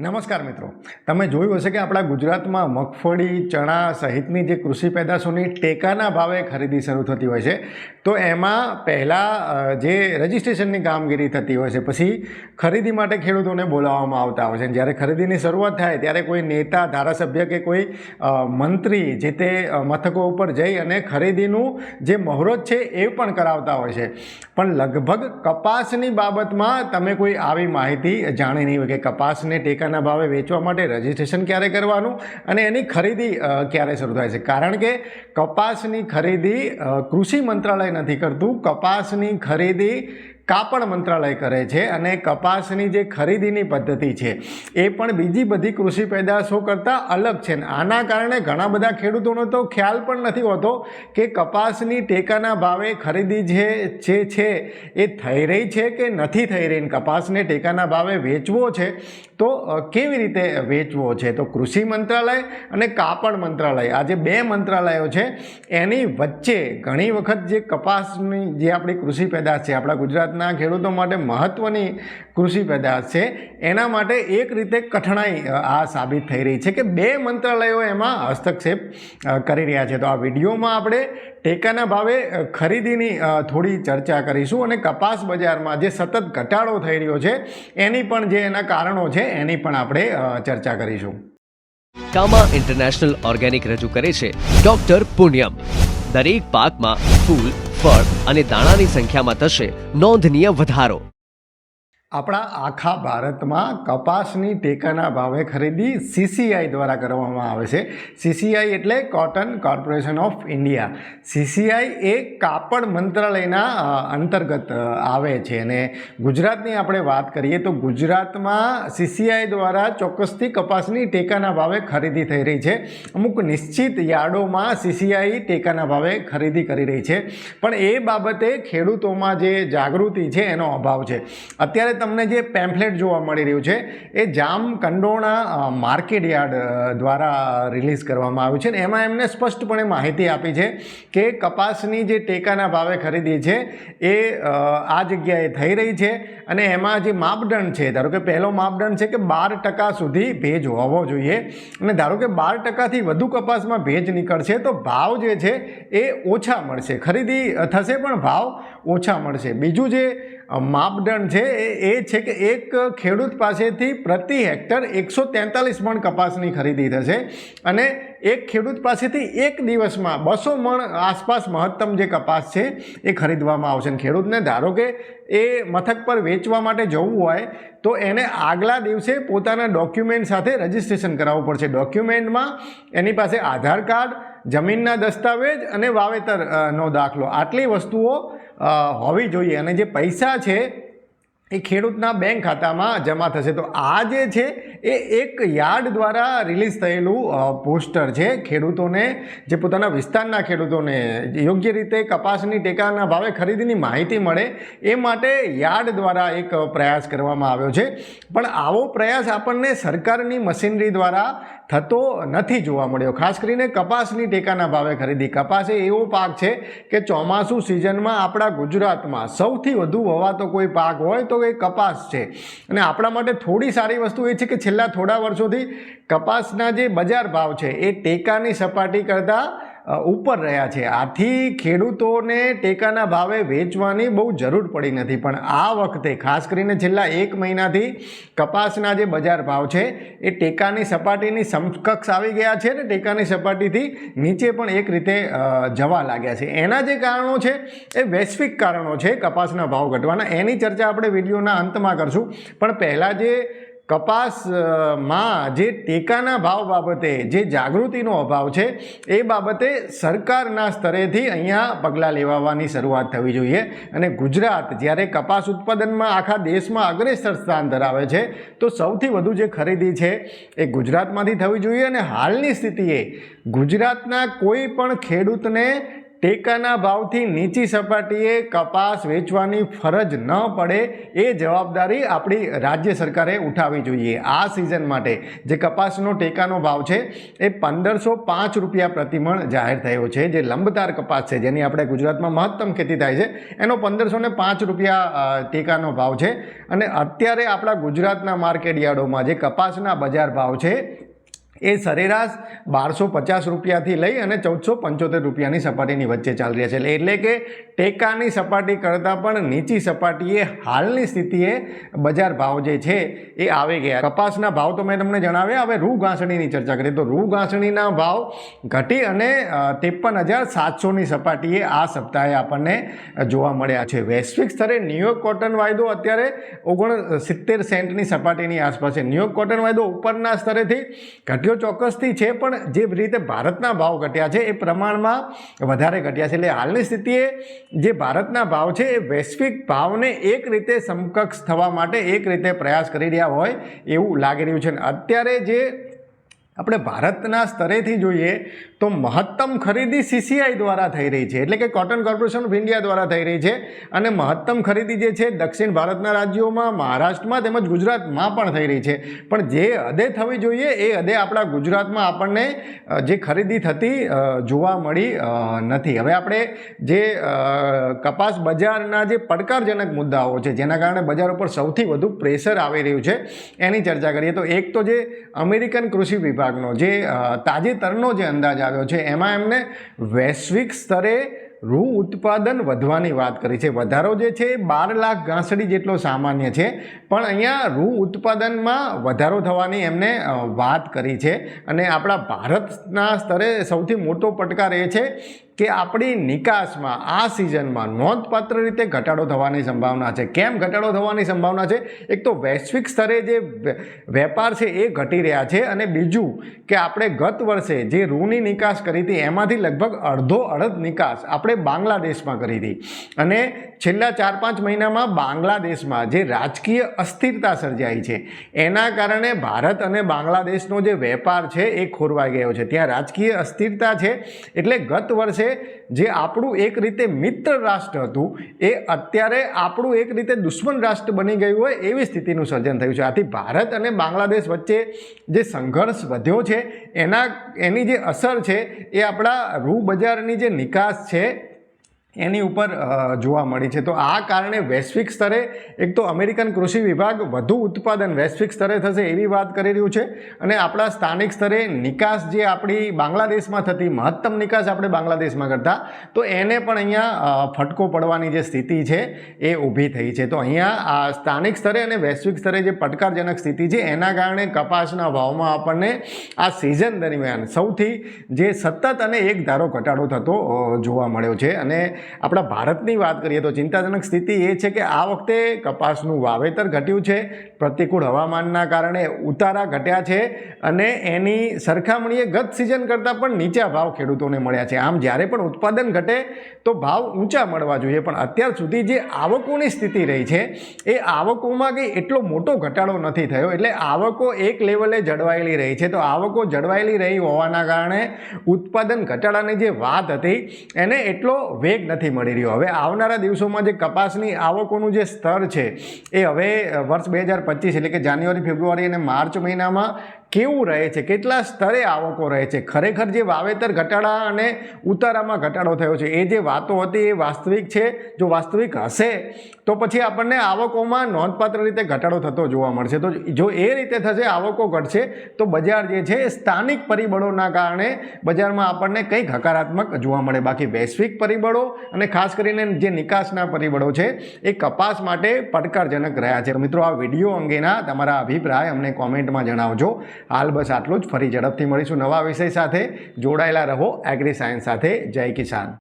નમસ્કાર મિત્રો. તમે જોયું હશે કે આપણા ગુજરાતમાં મગફળી, ચણા સહિતની જે કૃષિ પેદાશોની ટેકાના ભાવે ખરીદી શરૂ થતી હોય છે. તો એમાં પહેલાં જે રજિસ્ટ્રેશનની કામગીરી થતી હોય છે, પછી ખરીદી માટે ખેડૂતોને બોલાવવામાં આવતા હોય છે. જ્યારે ખરીદીની શરૂઆત થાય ત્યારે કોઈ નેતા, ધારાસભ્ય કે કોઈ મંત્રી જે તે મથકો ઉપર જઈ અને ખરીદીનું જે મહુરત છે એ પણ કરાવતા હોય છે. પણ લગભગ કપાસની બાબતમાં તમે કોઈ આવી માહિતી જાણી નહીં હોય કે કપાસને ટેકાના ભાવે વેચવા માટે રજિસ્ટ્રેશન ક્યારે કરવાનું અને એની ખરીદી ક્યારે શરૂ થાય છે? કારણ કે કપાસની ખરીદી કૃષિ મંત્રાલય નથી કરતું. કપાસની ખરીદી કાપડ મંત્રાલય કરે છે અને કપાસની જે ખરીદીની પદ્ધતિ છે, એ પણ બીજી બધી કૃષિ પેદાશો કરતાં અલગ છે. ને આના કારણે ઘણા બધા ખેડૂતોનો તો ખ્યાલ પણ નથી હોતો કે કપાસની ટેકાના ભાવે ખરીદી જે જે છે, એ થઈ રહી છે કે નથી થઈ રહી? કપાસને ટેકાના ભાવે વેચવો છે, તો કેવી રીતે વેચવો છે? તો કૃષિ મંત્રાલય અને કાપડ મંત્રાલય, આ જે બે મંત્રાલયો છે, એની વચ્ચે ઘણી વખત જે કપાસની જે આપણી કૃષિ પેદાશ છે, આપણા ગુજરાતના ખેડૂતો માટે મહત્ત્વની કૃષિ પેદાશ છે. એના માટે એક રીતે કઠણાઈ આ સાબિત થઈ રહી છે કે બે મંત્રાલયો એમાં હસ્તક્ષેપ કરી રહ્યા છે. તો આ વિડીયોમાં આપણે ટેકાના ભાવે ખરીદીની થોડી ચર્ચા કરીશું અને કપાસ બજારમાં જે સતત ઘટાડો થઈ રહ્યો છે, એની પણ જે એના કારણો છે, એની પણ આપણે ચર્ચા કરીશું. કામા ઇન્ટરનેશનલ ઓર્ગેનિક રજૂ કરે છે ડોક્ટર પુણ્યમ. દરેક પાકમાં ફૂલ ફળ અને દાણાની સંખ્યામાં થશે નોંધનીય વધારો. આપણા આખા ભારતમાં કપાસની ટેકાના ભાવે ખરીદી સીસીઆઈ દ્વારા કરવામાં આવે છે. સીસીઆઈ એટલે cotton corporation of India. CCI એ કાપડ મંત્રાલયના અંતર્ગત આવે છે. અને ગુજરાતની આપણે વાત કરીએ તો ગુજરાતમાં સીસીઆઈ દ્વારા ચોક્કસથી કપાસની ટેકાના ભાવે ખરીદી થઈ રહી છે. અમુક નિશ્ચિત યાર્ડોમાં સીસીઆઈ ટેકાના ભાવે ખરીદી કરી રહી છે. પણ એ બાબતે ખેડૂતોમાં જે જાગૃતિ છે એનો અભાવ છે. અત્યારે તમને જે પેમ્ફલેટ જોવા મળી રહ્યું છે, એ જામ કંડોણા માર્કેટ યાર્ડ દ્વારા રિલીઝ કરવામાં આવ્યું છે ને એમાં એમને સ્પષ્ટપણે માહિતી આપી છે કે કપાસની જે ટેકાના ભાવે ખરીદી છે, એ આ જગ્યાએ થઈ રહી છે અને એમાં જે માપદંડ છે, ધારો કે પહેલો માપદંડ છે કે બાર ટકા સુધી ભેજ હોવો જોઈએ અને ધારો કે બાર ટકાથી વધુ કપાસમાં ભેજ નીકળશે તો ભાવ જે છે, એ ઓછા મળશે. ખરીદી થશે પણ ભાવ ઓછા મળશે. બીજું જે માપદંડ છે, એ એ છે કે એક ખેડૂત પાસેથી પ્રતિ હેક્ટર એકસો તેતાલીસ મણ કપાસની ખરીદી થશે અને એક ખેડૂત પાસેથી એક દિવસમાં બસો મણ આસપાસ મહત્તમ જે કપાસ છે એ ખરીદવામાં આવશે. ખેડૂતને ધારો કે એ મથક પર વેચવા માટે જવું હોય, તો એને આગલા દિવસે પોતાના ડોક્યુમેન્ટ સાથે રજિસ્ટ્રેશન કરાવવું પડશે. ડોક્યુમેન્ટમાં એની પાસે આધાર કાર્ડ, જમીનના દસ્તાવેજ અને વાવેતરનો દાખલો. આટલી વસ્તુઓ હોવી જોઈએ. અને જે પૈસા છે એ ખેડૂતના બેંક ખાતામાં જમા થશે. તો આ જે છે, એ એક યાર્ડ દ્વારા રિલીઝ થયેલું પોસ્ટર છે. ખેડૂતોને, જે પોતાના વિસ્તારના ખેડૂતોને યોગ્ય રીતે કપાસની ટેકાના ભાવે ખરીદીની માહિતી મળે, એ માટે યાર્ડ દ્વારા એક પ્રયાસ કરવામાં આવ્યો છે. પણ આવો પ્રયાસ આપણને સરકારની મશીનરી દ્વારા થતો નથી જોવા મળ્યો. ખાસ કરીને કપાસની ટેકાના ભાવે ખરીદી. કપાસ એ એવો પાક છે કે ચોમાસું સિઝનમાં આપણા ગુજરાતમાં સૌથી વધુ વવાતો કોઈ પાક હોય તો એ કપાસ છે. અને આપણા માટે થોડી સારી વસ્તુ એ છે કે છેલ્લા થોડા વર્ષોથી કપાસના જે બજાર ભાવ છે એ ટેકાની સપાટી કરતાં ઉપર રહ્યા છે. આથી ખેડૂતોને ટેકાના ભાવે વેચવાની બહુ જરૂર પડી નથી. પણ આ વખતે ખાસ કરીને છેલ્લા એક મહિનાથી કપાસના જે બજાર ભાવ છે, એ ટેકાની સપાટીની સમકક્ષ આવી ગયા છે ને ટેકાની સપાટીથી નીચે પણ એક રીતે જવા લાગ્યા છે. એના જે કારણો છે, એ વૈશ્વિક કારણો છે કપાસના ભાવ ઘટવાના. એની ચર્ચા આપણે વિડીયોના અંતમાં કરશું. પણ પહેલાં જે કપાસમાં જે ટેકાના ભાવ બાબતે, જે જાગૃતિનો અભાવ છે, એ બાબતે સરકારના સ્તરેથી અહીંયા પગલાં લેવાવાની શરૂઆત થવી જોઈએ. અને ગુજરાત જ્યારે કપાસ ઉત્પાદનમાં આખા દેશમાં અગ્રેસર સ્થાન ધરાવે છે, તો સૌથી વધુ જે ખરીદી છે, એ ગુજરાતમાંથી થવી જોઈએ. અને હાલની સ્થિતિએ ગુજરાતના કોઈ પણ ખેડૂતને ટેકાના ભાવથી નીચી સપાટીએ કપાસ વેચવાની ફરજ ન પડે એ જવાબદારી આપણી રાજ્ય સરકારે ઉઠાવવી જોઈએ આ સિઝન માટે. જે કપાસનો ટેકાનો ભાવ છે એ પંદરસો પાંચ રૂપિયા પ્રતિમણ જાહેર થયો છે. જે લંબતાર કપાસ છે, જેની આપણે ગુજરાતમાં મહત્તમ ખેતી થાય છે, એનો પંદરસો ને પાંચ રૂપિયા ટેકાનો ભાવ છે. અને અત્યારે આપણા ગુજરાતના માર્કેટ યાર્ડોમાં જે કપાસના બજાર ભાવ છે એ સરેરાશ બારસો પચાસ રૂપિયાથી લઈ અને ચૌદસો પંચોતેર રૂપિયાની સપાટીની વચ્ચે ચાલી રહ્યા છે એટલે કે ટેકાની સપાટી કરતાં પણ નીચી સપાટીએ હાલની સ્થિતિએ બજાર ભાવ જે છે એ આવી ગયા. કપાસના ભાવ તો મેં તમને જણાવ્યા, હવે રૂ ઘાસણીની ચર્ચા કરીએ. તો રૂ ઘાસણીના ભાવ ઘટી અને ત્રેપન હજાર સાતસોની સપાટીએ આ સપ્તાહે આપણને જોવા મળ્યા છે. વૈશ્વિક સ્તરે ન્યુયોર્ક કોટન વાયદો અત્યારે ઓગણ સિત્તેર સેન્ટની સપાટીની આસપાસ છે. ન્યુયોર્ક કોટન વાયદો ઉપરના સ્તરેથી ઘટ્યો ચોક્કસથી છે, પણ જે રીતે ભારતના ભાવ ઘટ્યા છે, એ પ્રમાણમાં વધારે ઘટ્યા છે. એટલે હાલની સ્થિતિએ જે ભારતના ભાવ છે, એ વૈશ્વિક ભાવને એક રીતે સમકક્ષ થવા માટે એક રીતે પ્રયાસ કરી રહ્યા હોય એવું લાગી રહ્યું છે. અને અત્યારે જે આપણે ભારતના સ્તરેથી જોઈએ તો મહત્તમ ખરીદી સીસીઆઈ દ્વારા થઈ રહી છે. એટલે કે કોટન કોર્પોરેશન ઓફ ઇન્ડિયા દ્વારા થઈ રહી છે અને મહત્તમ ખરીદી જે છે દક્ષિણ ભારતના રાજ્યોમાં, મહારાષ્ટ્રમાં તેમજ ગુજરાતમાં પણ થઈ રહી છે. પણ જે હદે થવી જોઈએ એ હદે આપણા ગુજરાતમાં આપણને જે ખરીદી થતી જોવા મળી નથી. હવે આપણે જે કપાસ બજારના જે પડકારજનક મુદ્દાઓ છે, જેના કારણે બજાર ઉપર સૌથી વધુ પ્રેશર આવી રહ્યું છે, એની ચર્ચા કરીએ. તો એક તો જે અમેરિકન કૃષિ વિભાગનો, જે તાજેતરનો જે અંદાજ આવ્યો છે, એમાં એમને વૈશ્વિક સ્તરે રૂ ઉત્પાદન વધવાની વાત કરી છે. વધારો જે છે, બાર લાખ ઘાસડી જેટલો સામાન્ય છે, પણ અહીંયા રૂ ઉત્પાદનમાં વધારો થવાની એમને વાત કરી છે. અને આપણા ભારતના સ્તરે સૌથી મોટો પડકાર એ છે કે આપણી નિકાસમાં આ સિઝનમાં નોંધપાત્ર રીતે ઘટાડો થવાની સંભાવના છે. કેમ ઘટાડો થવાની સંભાવના છે? એક તો વૈશ્વિક સ્તરે જે વેપાર છે એ ઘટી રહ્યા છે અને બીજું કે આપણે ગત વર્ષે જે રૂની નિકાસ કરી હતી, એમાંથી લગભગ અડધો અડધ નિકાસ આપણે બાંગ્લાદેશમાં કરી હતી. અને છેલ્લા ચાર પાંચ મહિનામાં બાંગ્લાદેશમાં જે રાજકીય અસ્થિરતા સર્જાઈ છે, એના કારણે ભારત અને બાંગ્લાદેશનો જે વેપાર છે એ ખોરવાઈ ગયો છે. ત્યાં રાજકીય અસ્થિરતા છે. એટલે ગત વર્ષે જે આપણું એક રીતે મિત્ર રાષ્ટ્ર હતું, એ અત્યારે આપણું એક રીતે દુશ્મન રાષ્ટ્ર બની ગયું હોય એવી સ્થિતિનું સર્જન થયું છે. આથી ભારત અને બાંગ્લાદેશ વચ્ચે જે સંઘર્ષ વધ્યો છે, એના, એની જે અસર છે, એ આપણા રૂ બજારની જે નિકાસ છે એની ઉપર જોવા મળી છે. તો આ કારણે વૈશ્વિક સ્તરે એક તો અમેરિકન કૃષિ વિભાગ વધુ ઉત્પાદન વૈશ્વિક સ્તરે થશે એવી વાત કરી રહ્યું છે. અને આપણા સ્થાનિક સ્તરે નિકાસ જે આપણી બાંગ્લાદેશમાં થતી, મહત્તમ નિકાસ આપણે બાંગ્લાદેશમાં કરતા, તો એને પણ અહીંયા ફટકો પડવાની જે સ્થિતિ છે એ ઊભી થઈ છે. તો અહીંયા આ સ્થાનિક સ્તરે અને વૈશ્વિક સ્તરે જે પડકારજનક સ્થિતિ છે, એના કારણે કપાસના ભાવમાં આપણને આ સિઝન દરમિયાન સૌથી જે સતત અને એક ધારો ઘટાડો થતો જોવા મળ્યો છે. અને આપણા ભારતની વાત કરીએ તો ચિંતાજનક સ્થિતિ એ છે કે આ વખતે કપાસનું વાવેતર ઘટ્યું છે. પ્રતિકૂળ હવામાનના કારણે ઉતારા ઘટ્યા છે અને એની સરખામણીએ ગત સિઝન કરતાં પણ નીચા ભાવ ખેડૂતોને મળ્યા છે. આમ જ્યારે પણ ઉત્પાદન ઘટે તો ભાવ ઊંચા મળવા જોઈએ. પણ અત્યાર સુધી જે આવકોની સ્થિતિ રહી છે એ આવકોમાં કંઈ એટલો મોટો ઘટાડો નથી થયો. એટલે આવકો એક લેવલે જળવાયેલી રહી છે. તો આવકો જળવાયેલી રહી હોવાના કારણે ઉત્પાદન ઘટાડાની જે વાત હતી એને એટલો વેગ નથી મળી રહ્યો. હવે આવનારા દિવસોમાં જે કપાસની આવકોનું જે સ્તર છે, એ હવે વર્ષ બે હજાર પચીસ એટલે કે જાન્યુઆરી, ફેબ્રુઆરી અને માર્ચ મહિનામાં કેવું રહે છે? કેટલા સ્તરે આવકો રહે છે? ખરેખર જે વાવેતર ઘટાડા અને ઉતારામાં ઘટાડો થયો છે, એ જે વાતો હતી એ વાસ્તવિક છે? જો વાસ્તવિક હશે, તો પછી આપણને આવકોમાં નોંધપાત્ર રીતે ઘટાડો થતો જોવા મળશે. તો જો એ રીતે થશે, આવકો ઘટશે, તો બજાર જે છે એ સ્થાનિક પરિબળોના કારણે બજારમાં આપણને કંઈક હકારાત્મક જોવા મળે. બાકી વૈશ્વિક પરિબળો અને ખાસ કરીને જે નિકાસના પરિબળો છે, એ કપાસ માટે પડકારજનક રહ્યા છે. મિત્રો, આ વીડિયો અંગેના તમારા અભિપ્રાય અમને કોમેન્ટમાં જણાવજો. હાલ બસ આટલું જ. ફરી ઝડપથી મળીશું નવા વિષય સાથે. જોડાયેલા રહો એગ્રી સાયન્સ સાથે. જય કિસાન.